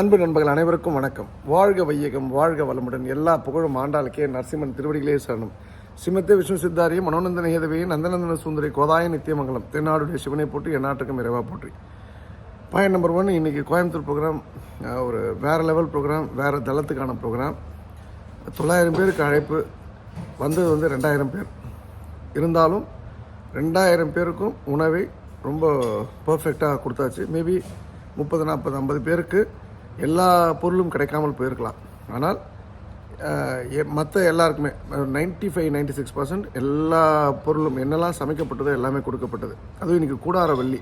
அன்பு நண்பர்கள் அனைவருக்கும் வணக்கம். வாழ்க வையகம் வாழ்க வளமுடன். எல்லா புகழும் ஆண்டாளுக்கே நரசிம்மன் திருவடிகளே சரணம். சிமத்தே விஷ்ணு சித்தாரிய மனோநந்தன ஹேதவே நந்தநந்தன சுந்தரி கோதாய நித்தியமங்கலம் தென்னாடுடைய சிவனை போற்றி எந்நாட்டுக்கும் இறைவா போற்றி. பாயிண்ட் நம்பர் ஒன் இன்றைக்கி கோயம்புத்தூர் ப்ரோக்ராம் ஒரு வேறு லெவல் ப்ரோக்ராம் வேறு தளத்துக்கான ப்ரோக்ராம். தொள்ளாயிரம் பேருக்கு அழைப்பு வந்தது வந்து ரெண்டாயிரம் பேர். இருந்தாலும் ரெண்டாயிரம் பேருக்கும் உணவை ரொம்ப பர்ஃபெக்டாக கொடுத்தாச்சு. மேபி முப்பது நாற்பது ஐம்பது பேருக்கு எல்லா பொருளும் கிடைக்காமல் போயிருக்கலாம். ஆனால் மற்ற எல்லாருக்குமே ninety five ninety six percent எல்லா பொருளும் என்னெல்லாம் சமைக்கப்பட்டதோ எல்லாமே கொடுக்கப்பட்டது. அதுவும் இன்றைக்கி கூடார வெள்ளி.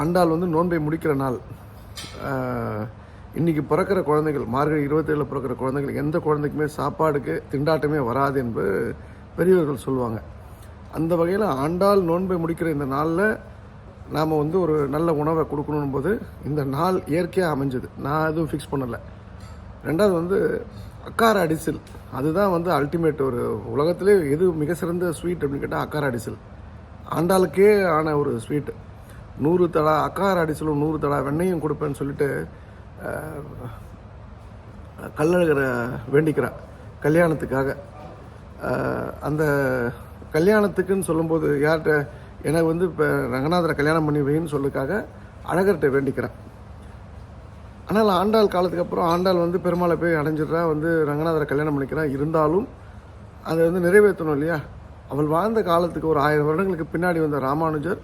ஆண்டாள் வந்து நோன்பை முடிக்கிற நாள். இன்றைக்கி இன்னைக்கு பிறக்கிற குழந்தைகள் மார்கழி இருபத்தேழில் பிறக்கிற குழந்தைகள் எந்த குழந்தைக்குமே சாப்பாடுக்கு திண்டாட்டமே வராது என்று பெரியவர்கள் சொல்லுவாங்க அந்த வகையில் ஆண்டாள் நோன்பை முடிக்கிற இந்த நாளில் நாம் வந்து ஒரு நல்ல உணவை கொடுக்கணும் போது இந்த நாள் இயற்கையாக அமைஞ்சது. நான் எதுவும் ஃபிக்ஸ் பண்ணலை. ரெண்டாவது வந்து அக்கார அடிசில். அதுதான் வந்து அல்டிமேட் ஒரு உலகத்திலே எது மிக சிறந்த ஸ்வீட் அப்படின்னு கேட்டால் அக்கார அடிசில். ஆண்டாளுக்கே ஆன ஒரு ஸ்வீட்டு நூறு தடா அக்கார அடிசலும் நூறு தடா வெண்ணையும் கொடுப்பேன்னு சொல்லிட்டு அஹ், கல்லழகரை கல்யாணத்துக்காக. அந்த கல்யாணத்துக்குன்னு சொல்லும்போது யார்கிட்ட எனக்கு வந்து இப்போ ரங்கநாதரை கல்யாணம் பண்ணி வைன்னு சொல்லுக்காக அழகர்கிட்ட வேண்டிக்கிறேன். ஆனால் ஆண்டாள் காலத்துக்கு அப்புறம் ஆண்டாள் வந்து பெருமாளை போய் அடைஞ்சிடுறா வந்து ரங்கநாதரை கல்யாணம் பண்ணிக்கிறா. இருந்தாலும் அதை வந்து நிறைவேற்றணும் இல்லையா? அவள் வாழ்ந்த காலத்துக்கு ஒரு ஆயிரம் வருடங்களுக்கு பின்னாடி வந்த ராமானுஜர்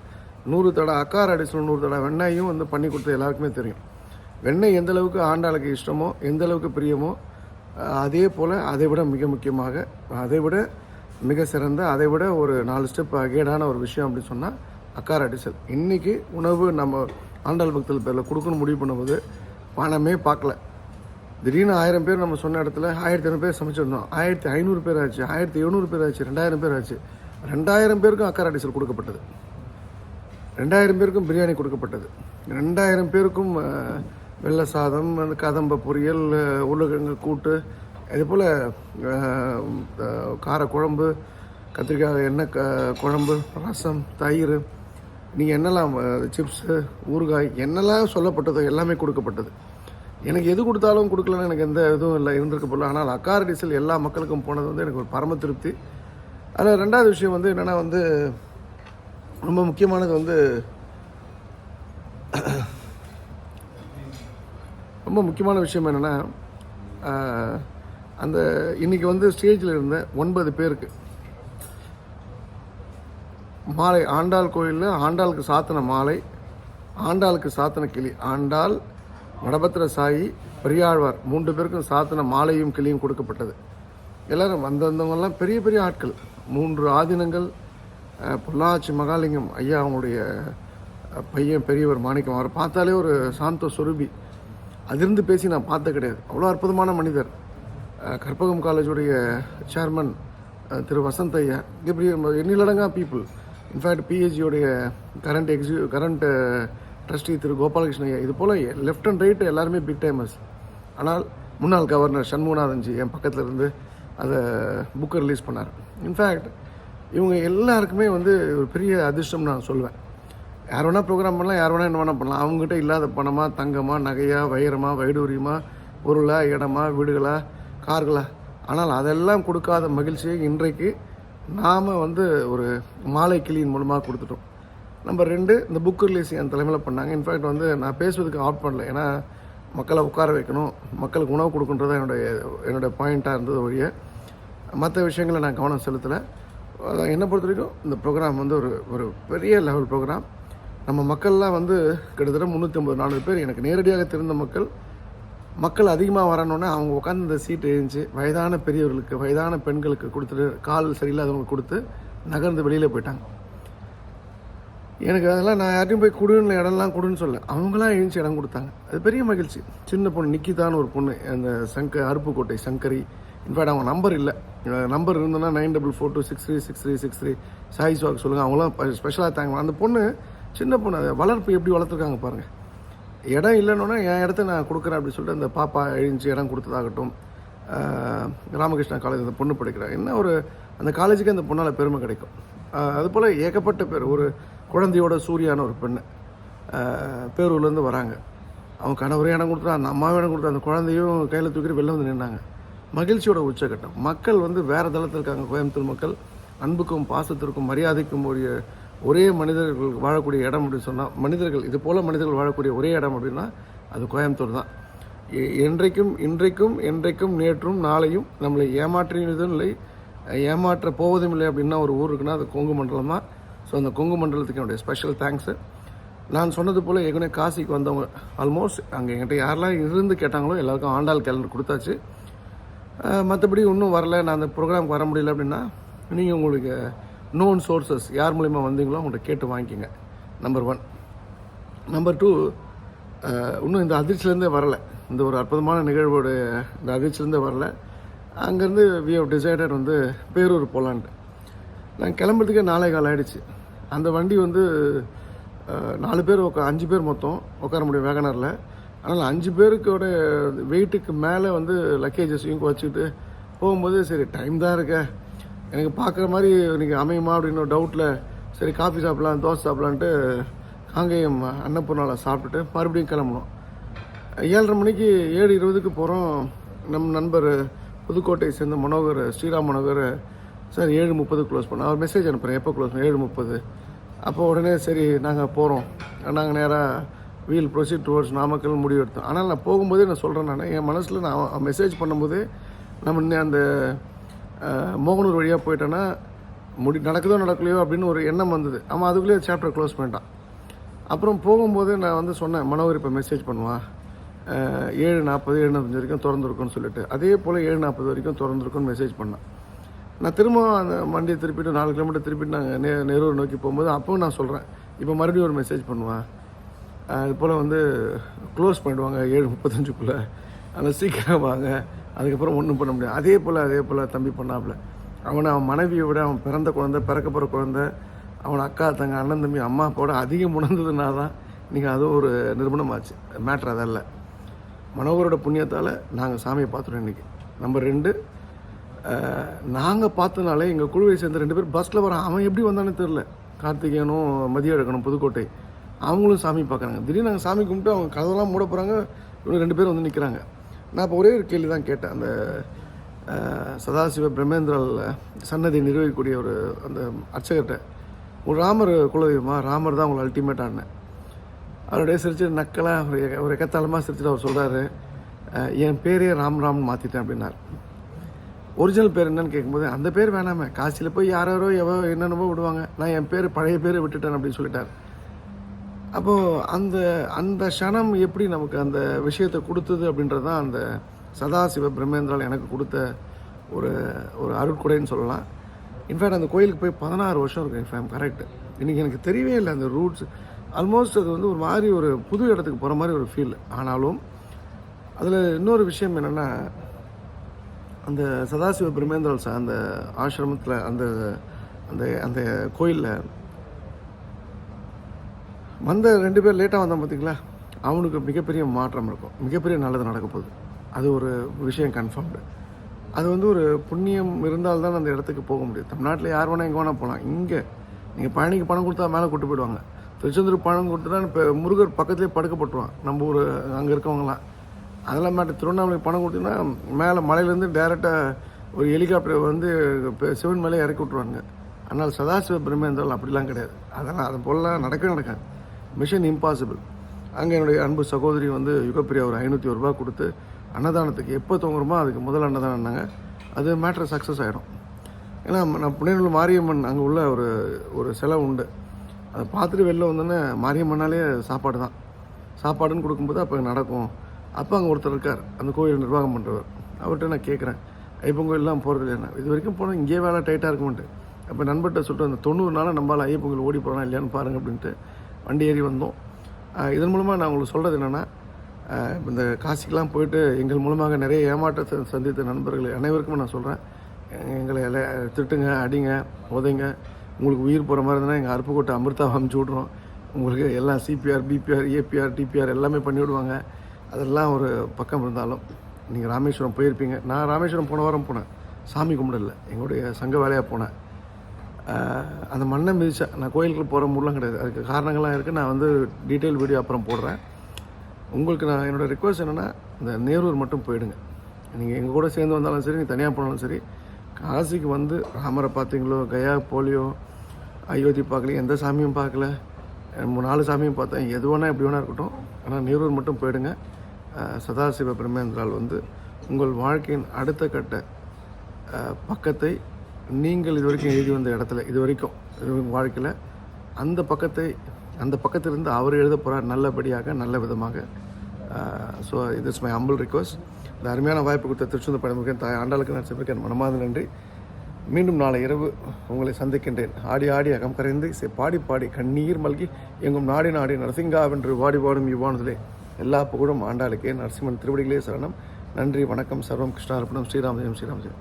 நூறு தடவை அக்கார் அடிசல் நூறு தடவை வெண்ணையும் வந்து பண்ணி கொடுத்தது எல்லாருக்குமே தெரியும். வெண்ணெய் எந்த அளவுக்கு ஆண்டாளுக்கு இஷ்டமோ எந்த அளவுக்கு பிரியமோ அதே போல் அதை விட மிக முக்கியமாக அதை விட மிக சிறந்த அதை விட ஒரு நாலு ஸ்டெப் அகேடான ஒரு விஷயம் அப்படின்னு சொன்னால் அக்கார அடிசல். இன்றைக்கி உணவு நம்ம ஆண்டாள் பக்தர்கள் பேரில் கொடுக்கணும்னு முடிவு பண்ணும்போது பணமே பார்க்கல. திடீர்னு ஆயிரம் பேர் நம்ம சொன்ன இடத்துல ஆயிரத்தி ஐநூறு பேர் சமைச்சிருந்தோம். ஆயிரத்தி ஐநூறு பேர் ஆச்சு ஆயிரத்தி எழுநூறு பேர் ஆச்சு ரெண்டாயிரம் பேர் ஆச்சு. ரெண்டாயிரம் பேருக்கும் அக்கார அடிசல் கொடுக்கப்பட்டது. ரெண்டாயிரம் பேருக்கும் பிரியாணி கொடுக்கப்பட்டது. ரெண்டாயிரம் பேருக்கும் வெள்ளை சாதம் கதம்ப பொரியல் உருளைக்கிழங்கு கூட்டு அதே போல் கார குழம்பு கத்திரிக்காய் எண்ணெய் க குழம்பு ரசம் தயிர் நீங்கள் என்னெல்லாம் சிப்ஸு ஊறுகாய் என்னெல்லாம் சொல்லப்பட்டதோ எல்லாமே கொடுக்கப்பட்டது. எனக்கு எது கொடுத்தாலும் கொடுக்கலன்னு எனக்கு எந்த இதுவும் இல்லை இருந்திருக்க போல. ஆனால் அக்கார டீசல் எல்லா மக்களுக்கும் போனது வந்து எனக்கு ஒரு பரம திருப்தி. அதில் ரெண்டாவது விஷயம் வந்து என்னென்னா வந்து ரொம்ப முக்கியமானது வந்து ரொம்ப முக்கியமான விஷயம் என்னென்னா அந்த இன்னைக்கு வந்து ஸ்டேஜில் இருந்த ஒன்பது பேருக்கு. மாலை ஆண்டாள் கோயிலில் ஆண்டாளுக்கு சாத்தின மாலை ஆண்டாளுக்கு சாத்தின கிளி. ஆண்டாள் வடபத்திர சாயி பெரியாழ்வார் மூன்று பேருக்கும் சாத்தின மாலையும் கிளியும் கொடுக்கப்பட்டது. எல்லோரும் வந்தவங்கெல்லாம் பெரிய பெரிய ஆட்கள். மூன்று ஆதீனங்கள் பொள்ளாச்சி மகாலிங்கம் ஐயா அவங்களுடைய பையன் பெரியவர் மாணிக்கம். அவரை பார்த்தாலே ஒரு சாந்த சுரூபி. அதிலிருந்து பேசி நான் பார்த்த கிடையாது. அவ்வளோ அற்புதமான மனிதர். கற்பகம் காலேஜுடைய சேர்மன் திரு வசந்த் ஐயா. இப்படி எண்ணிலடங்கா people in fact பிஹெச்சியோடைய current ex current trustee Thiru Gopalakrishna ஐயா. இது போல் லெஃப்ட் அண்ட் ரைட் எல்லாருமே பிக் டைமர்ஸ் ஆனால் முன்னாள் கவர்னர் சண்முகநாதன்ஜி என் பக்கத்தில் இருந்து அதை புக்கை ரிலீஸ் பண்ணார். இன்ஃபேக்ட் இவங்க எல்லாருக்குமே வந்து ஒரு பெரிய அதிர்ஷ்டம் நான் சொல்லுவேன் யார் வேணால் ப்ரோக்ராம் பண்ணலாம் யார் வேணால் என்ன வேணால் பண்ணலாம். அவங்ககிட்ட இல்லாத பணமாக தங்கமா நகையாக வைரமா வைடூரியமாக பொருளா இடமா வீடுகளாக கார்களா? ஆனால் அதெல்லாம் கொடுக்காத மகிழ்ச்சியை இன்றைக்கு நாம் வந்து ஒரு மாலை கிளியின் மூலமாக கொடுத்துட்டோம். நம்பர் ரெண்டு இந்த புக் ரிலீஸ் என் தலைமையில் பண்ணாங்க. இன்ஃபேக்ட் வந்து நான் பேசுவதுக்கு ஆப்ட் பண்ணல. ஏன்னா மக்களை உட்கார வைக்கணும். மக்களுக்கு உணவு கொடுக்குன்றது தான் என்னுடைய என்னுடைய பாயிண்ட்டாக இருந்தது ஒழிய. மற்ற விஷயங்களை நான் கவனம் செலுத்தலை. என்னை பொறுத்த வரைக்கும் இந்த ப்ரோக்ராம் வந்து ஒரு ஒரு பெரிய லெவல் ப்ரோக்ராம் நம்ம மக்கள்லாம் வந்து கிட்டத்தட்ட முந்நூற்றி ஐம்பது நானூறு பேர் எனக்கு நேரடியாக தெரிந்த மக்கள் மக்கள் அதிகமாக வரணுன்னே அவங்க உட்காந்து இந்த சீட் எழுந்துச்சு வயதான பெரியவர்களுக்கு வயதான பெண்களுக்கு கொடுத்துட்டு கால் சரியில்லாதவங்களுக்கு கொடுத்து நகர்ந்து வெளியில் போயிட்டாங்க. எனக்கு அதெல்லாம் நான் யார்ட்டையும் போய் கொடுன்னு இடம்லாம் கொடுன்னு சொல்ல அவங்களாம் எழுந்துச்சு இடம் கொடுத்தாங்க. அது பெரிய மகிழ்ச்சி. சின்ன பொண்ணு நிக்கிதான்னு ஒரு பொண்ணு அந்த சங்க அருப்புக்கோட்டை சங்கரி. இன்ஃபேக்ட் அவங்க நம்பர் இல்லை. நம்பர் இருந்ததுன்னா nine double four two six three six three six three Sai ஸ்வாக் சொல்லுங்கள் அவங்களாம் ஸ்பெஷலாக தாங்க அந்த பொண்ணு சின்ன பொண்ணு அதை வளர்ப்பு எப்படி வளர்த்துருக்காங்க பாருங்கள் இடம் இல்லைன்னா என் இடத்த நான் கொடுக்குறேன் அப்படின்னு சொல்லிட்டு அந்த பாப்பா எழுந்துச்சு இடம் கொடுத்ததாகட்டும் ராமகிருஷ்ணா காலேஜ் அந்த பொண்ணு படிக்கிறேன் என்ன ஒரு அந்த காலேஜுக்கு அந்த பொண்ணால் பெருமை கிடைக்கும். அதுபோல் ஏகப்பட்ட பேர் ஒரு குழந்தையோட சூரியான ஒரு பெண்ணு பேரூர்லேருந்து வராங்க. அவங்க கணவரையும் இடம் கொடுத்தா அந்த அம்மாவும் இடம் கொடுத்தா அந்த குழந்தையும் கையில் தூக்கிட்டு வெளில வந்து நின்றாங்க மகிழ்ச்சியோட உச்சக்கட்டம் மக்கள் வந்து வேறு தளத்தில் இருக்காங்க கோயம்புத்தூர் மக்கள். அன்புக்கும் பாசத்திற்கும் மரியாதைக்கும் உரிய ஒரே மனிதர்கள் வாழக்கூடிய இடம் அப்படின்னு சொன்னால் மனிதர்கள் இது போல் மனிதர்கள் வாழக்கூடிய ஒரே இடம் அப்படின்னா அது கோயம்புத்தூர் தான். எ- என்றைக்கும் இன்றைக்கும் என்றைக்கும் நேற்றும் நாளையும் நம்மளை ஏமாற்றினதும் இல்லை ஏமாற்ற போவதும் இல்லை அப்படின்னா ஒரு ஊர் இருக்குன்னா அது கொங்கு மண்டலம் தான். ஸோ அந்த கொங்கு மண்டலத்துக்கு என்னுடைய ஸ்பெஷல் தேங்க்ஸு நான் சொன்னது போல் ஏற்கனவே காசிக்கு வந்தவங்க ஆல்மோஸ்ட் அங்கே என்கிட்ட யாரெல்லாம் இருந்து கேட்டாங்களோ எல்லாருக்கும் ஆண்டாள் கேலண்டர் கொடுத்தாச்சு. மற்றபடி இன்னும் வரல நான் அந்த ப்ரோக்ராம்க்கு வர முடியல அப்படின்னா நீங்கள் உங்களுக்கு நோன் சோர்சஸ் யார் மூலிமா வந்தீங்களோ அவங்கள்ட்ட கேட்டு வாங்கிக்கோங்க. நம்பர் ஒன் நம்பர் டூ இன்னும் இந்த அதிர்ச்சிலேருந்தே வரலை. இந்த ஒரு அற்புதமான நிகழ்வோட இந்த அதிர்ச்சிலேருந்தே வரல. அங்கேருந்து வி ஹவ் டிசைடட் வந்து பேரூர் போகலான்ட்டு நான் கிளம்புறதுக்கே நாளை கால் ஆகிடுச்சு அந்த வண்டி வந்து நாலு பேர் உக்கா அஞ்சு பேர் மொத்தம் உட்கார முடியும் வேகனரில். அதனால் அஞ்சு பேருக்கோட வெயிட்டுக்கு மேலே வந்து லக்கேஜஸையும் வச்சுக்கிட்டு போகும்போது சரி டைம் தான் இருக்கேன் எனக்கு பார்க்குற மாதிரி இன்றைக்கி அமையுமா அப்படின்னு ஒரு டவுட்டில் சரி காஃபி சாப்பிட்லாம் தோசை சாப்பிட்லான்ட்டு காங்கேயம் அன்னபூர்ணாவில் சாப்பிட்டுட்டு மறுபடியும் கிளம்பணும் ஏழரை மணிக்கு ஏழு இருபதுக்கு போகிறோம் நம் நண்பர் புதுக்கோட்டையை சேர்ந்த மனோகர் ஸ்ரீராம் மனோகர் சார் ஏழு முப்பது க்ளோஸ் பண்ண அவர் மெசேஜ் அனுப்புகிறேன் எப்போ க்ளோஸ் பண்ண ஏழு முப்பது. அப்போ உடனே சரி நாங்கள் போகிறோம் நாங்கள் நேராக வீல் ப்ரொசீட் டுவர்ட்ஸ் நாமக்கல் முடிவு எடுத்தோம். ஆனால் நான் போகும்போதே நான் சொல்கிறேன் நான். என் மனசில் நான் மெசேஜ் பண்ணும்போது நம்ம இன்னும் அந்த மோகனூர் வழியாக போயிட்டேன்னா முடி நடக்குதோ நடக்கலையோ அப்படின்னு ஒரு எண்ணம் வந்தது. அவன் அதுக்குள்ளேயே சாப்டர் க்ளோஸ் பண்ணிட்டான். அப்புறம் போகும்போது நான் வந்து சொன்னேன் மனோகர் இப்போ மெசேஜ் பண்ணுவான் ஏழு நாற்பது ஏழு நாற்பது வரைக்கும் திறந்துருக்குன்னு சொல்லிட்டு. அதே போல் ஏழு நாற்பது வரைக்கும் திறந்துருக்குன்னு மெசேஜ் பண்ணேன். நான் திரும்ப அந்த வண்டியை திருப்பிட்டு நாலு கிலோமீட்டர் திருப்பிட்டு நாங்கள் நே நெரூர் நோக்கி போகும்போது அப்பவும் நான் சொல்கிறேன் இப்போ மறுபடியும் ஒரு மெசேஜ் பண்ணுவேன் அது போல் வந்து க்ளோஸ் பண்ணிடுவாங்க ஏழு முப்பத்தஞ்சுக்குள்ளே. அந்த சீக்கிரம் வாங்க. அதுக்கப்புறம் ஒன்றும் பண்ண முடியாது. அதே போல் அதே போல் தம்பி பண்ணாப்புல. அவனை அவன் மனைவியை விட அவன் பிறந்த குழந்தை பிறக்க போகிற குழந்தை அவன் அக்கா தங்க அண்ணன் தம்பி அம்மா அப்பாவோட அதிகம் உணர்ந்ததுனா தான் நீங்கள் அதுவும் ஒரு நிரூபணமாச்சு மேட்ரு அதல்ல மனோகரோட புண்ணியத்தால் நாங்கள் சாமியை பார்த்துட்டோம் இன்றைக்கி நம்பர் ரெண்டு நாங்கள் பார்த்தனாலே எங்கள் குழுவை சேர்ந்த ரெண்டு பேர் பஸ்ஸில் வரான். அவன் எப்படி வந்தானே தெரில கார்த்திகேயனும் மதிய எடுக்கணும் புதுக்கோட்டை. அவங்களும் சாமி பார்க்குறாங்க. திடீர்னு நாங்கள் சாமி கும்பிட்டு அவங்க கதவெல்லாம் மூட போகிறாங்க இவங்க ரெண்டு பேரும் வந்து நிற்கிறாங்க நான் இப்போ ஒரே ஒரு கேள்வி தான் கேட்டேன். அந்த சதாசிவ பிரம்மேந்திரல் சன்னதி நிறுவிக்கூடிய ஒரு அந்த அர்ச்சகர்கிட்ட ஒரு ராமர் குலதெய்வமா? ராமர் தான் உங்களை அல்டிமேட் ஆடினேன் அவருடைய சிரிச்சு நக்கலாக ஒரு ஒரு எக்கத்தாளமாக சிரிச்சுட்டு அவர் சொல்கிறாரு என் பேரே ராம் ராம்னு மாற்றிட்டேன் அப்படின்னார். ஒரிஜினல் பேர் என்னன்னு கேட்கும்போது அந்த பேர் வேணாமே. காசியில் போய் யாரோ எவோ என்னென்னவோ விடுவாங்க. நான் என் பேர் பழைய பேரை விட்டுட்டேன் அப்படின்னு சொல்லிட்டார். அப்போது அந்த அந்த க்ஷணம் எப்படி நமக்கு அந்த விஷயத்தை கொடுத்தது அப்படின்றது தான் அந்த சதாசிவ பிரம்மேந்திரால் எனக்கு கொடுத்த ஒரு ஒரு அருட்கொடைன்னு சொல்லலாம். இன்ஃபேக்ட் அந்த கோயிலுக்கு போய் பதினாறு வருஷம் இருக்கு இன்ஃபேம் கரெக்ட் இன்றைக்கி எனக்கு தெரியவே இல்லை அந்த ரூட்ஸ். ஆல்மோஸ்ட் அது வந்து ஒரு மாதிரி ஒரு புது இடத்துக்கு போகிற மாதிரி ஒரு ஃபீல் ஆனாலும் அதில் இன்னொரு விஷயம் என்னென்னா அந்த சதாசிவ பிரம்மேந்திரல் சார் அந்த ஆசிரமத்தில் அந்த அந்த அந்த கோயிலில் வந்த ரெண்டு பேர் லேட்டாக வந்தான் பார்த்திங்களா அவனுக்கு மிகப்பெரிய மாற்றம் இருக்கும். மிகப்பெரிய நல்லது நடக்க போகுது. அது ஒரு விஷயம் கன்ஃபார்ம்டு அது வந்து ஒரு புண்ணியம் இருந்தால்தான் அந்த இடத்துக்கு போக முடியும். தமிழ்நாட்டில் யார் வேணால் எங்கே வேணால் போகலாம் இங்கே நீங்கள் பழனிக்கு பணம் கொடுத்தா மேலே கூட்டு போயிடுவாங்க. திருச்செந்தூர் பணம் கொடுத்துட்டா இப்போ முருகர் பக்கத்துலேயே படுக்கப்பட்டுருவான். நம்ம ஊர் அங்கே இருக்கவங்களாம் அதெல்லாம் மேட்ட திருவண்ணாமலை பணம் கொடுத்தீங்கன்னா மேலே மலையிலேருந்து டேரெக்டாக ஒரு ஹெலிகாப்டர் வந்து இப்போ சிவன் மேலே இறக்கி விட்ருவாங்க ஆனால் சதாசிவ பிரம்மேந்திரல் அப்படிலாம் கிடையாது. அதெல்லாம் அது போலலாம் நடக்கவே நடக்காது. மிஷன் இம்பாசிபிள் அங்கே என்னுடைய அன்பு சகோதரி வந்து யுகப்பிரியா ஒரு ஐநூற்றி ஒரு ரூபா கொடுத்து அன்னதானத்துக்கு எப்போ தூங்குறோமோ அதுக்கு முதல் அன்னதானம்னாங்க அது மேட்ரு சக்ஸஸ் ஆகிடும் ஏன்னா நான் புனேநல்லூர் மாரியம்மன் அங்கே உள்ள ஒரு ஒரு செலவு உண்டு. அதை பார்த்துட்டு வெளில வந்தோன்னே மாரியம்மனாலே சாப்பாடு தான். சாப்பாடுன்னு கொடுக்கும்போது அப்போ நடக்கும். அப்போ அங்கே ஒருத்தர் இருக்கார். அந்த கோயில் நிர்வாகம் பண்ணுறவர் அவர்கிட்ட நான் கேட்குறேன் ஐயப்பன் கோயிலெலாம் போகிறது இல்லையா இது வரைக்கும் போனால் இங்கேயே வேலை டைட்டாக இருக்குமென்ட்டு. அப்போ நண்பர்கிட்ட சொல்லிட்டு அந்த தொண்ணூறு நாளாக நம்மளால் ஐயப்பன் கோயில் ஓடி போகிறோம் இல்லையான்னு பாருங்கள் அப்படின்ட்டு. வண்டி ஏறி வந்தோம். இதன் மூலமாக நான் உங்களுக்கு சொல்கிறது என்னென்னா இந்த காசிக்கெலாம் போயிட்டு எங்கள் மூலமாக நிறைய ஏமாற்றத்தை சந்தித்த நண்பர்கள் அனைவருக்கும் நான் சொல்கிறேன் எங்களை எல்லாம் திட்டுங்க அடிங்க உதைங்க. உங்களுக்கு உயிர் போகிற மாதிரி இருந்தால் எங்கள் அருப்புக்கோட்டை அமிர்தா அமுச்சு விட்றோம் உங்களுக்கு எல்லாம் சிபிஆர் பிபிஆர் ஏபிஆர் டிபிஆர் எல்லாமே பண்ணி விடுவாங்க. அதெல்லாம் ஒரு பக்கம் இருந்தாலும் நீங்கள் ராமேஸ்வரம் போயிருப்பீங்க. நான் ராமேஸ்வரம் போன வாரம் போனேன். சாமி கும்பிடல. எங்களுடைய சங்க வேலையாக போனேன். அந்த மண்ணை மிதிச்சா நான் கோயிலுக்கு போகிற மூலம் கிடையாது. அதுக்கு காரணங்கள்லாம் இருக்குது நான் வந்து டீட்டெயில் வீடியோ அப்புறம் போடுறேன். உங்களுக்கு நான் என்னோடய ரிக்வஸ்ட் என்னென்னா இந்த நேரூர் மட்டும் போயிடுங்க. நீங்கள் எங்கள் கூட சேர்ந்து வந்தாலும் சரி நீங்கள் தனியாக போனாலும் சரி காசிக்கு வந்து ராமரை பார்த்தீங்களோ கயா போலியோ அயோத்தி பார்க்கல எந்த சாமியும் பார்க்கல மூணு நாலு சாமியும் பார்த்தேன். எது வேணால் எப்படி வேணால் இருக்கட்டும். ஆனால் நேரூர் மட்டும் போயிடுங்க. சதாசிவ பிரம்மேந்திரால் வந்து உங்கள் வாழ்க்கையின் அடுத்த கட்ட பக்கத்தை நீங்கள் இது வரைக்கும் எழுதி வந்த இடத்துல இது வரைக்கும் வாழ்க்கையில் அந்த பக்கத்தை அந்த பக்கத்திலிருந்து அவர் எழுத போகிறார் நல்லபடியாக நல்ல விதமாக. ஸோ இது இஸ் மை அம்பிள் ரிக்வஸ்ட் இந்த அருமையான வாய்ப்பு கொடுத்த திருச்செந்தூர் படமுகன் தாய் ஆண்டாளுக்கு நான் சிவருக்கேன் மனமாத நன்றி. மீண்டும் நாளை இரவு உங்களை சந்திக்கின்றேன். ஆடி ஆடி அகம் கரைந்து பாடி பாடி கண்ணீர் மல்கி எங்கும் நாடி நாடி நரசிங்காவென்று வாடி பாடும் இவ்வானதிலே எல்லா புகழும் ஆண்டாளுக்கே நரசிம்மன் திருவடிகளே சரணம். நன்றி வணக்கம் சர்வம் கிருஷ்ணார்ப்பணம் ஸ்ரீராமஜெயம் ஸ்ரீராமஜெயம்.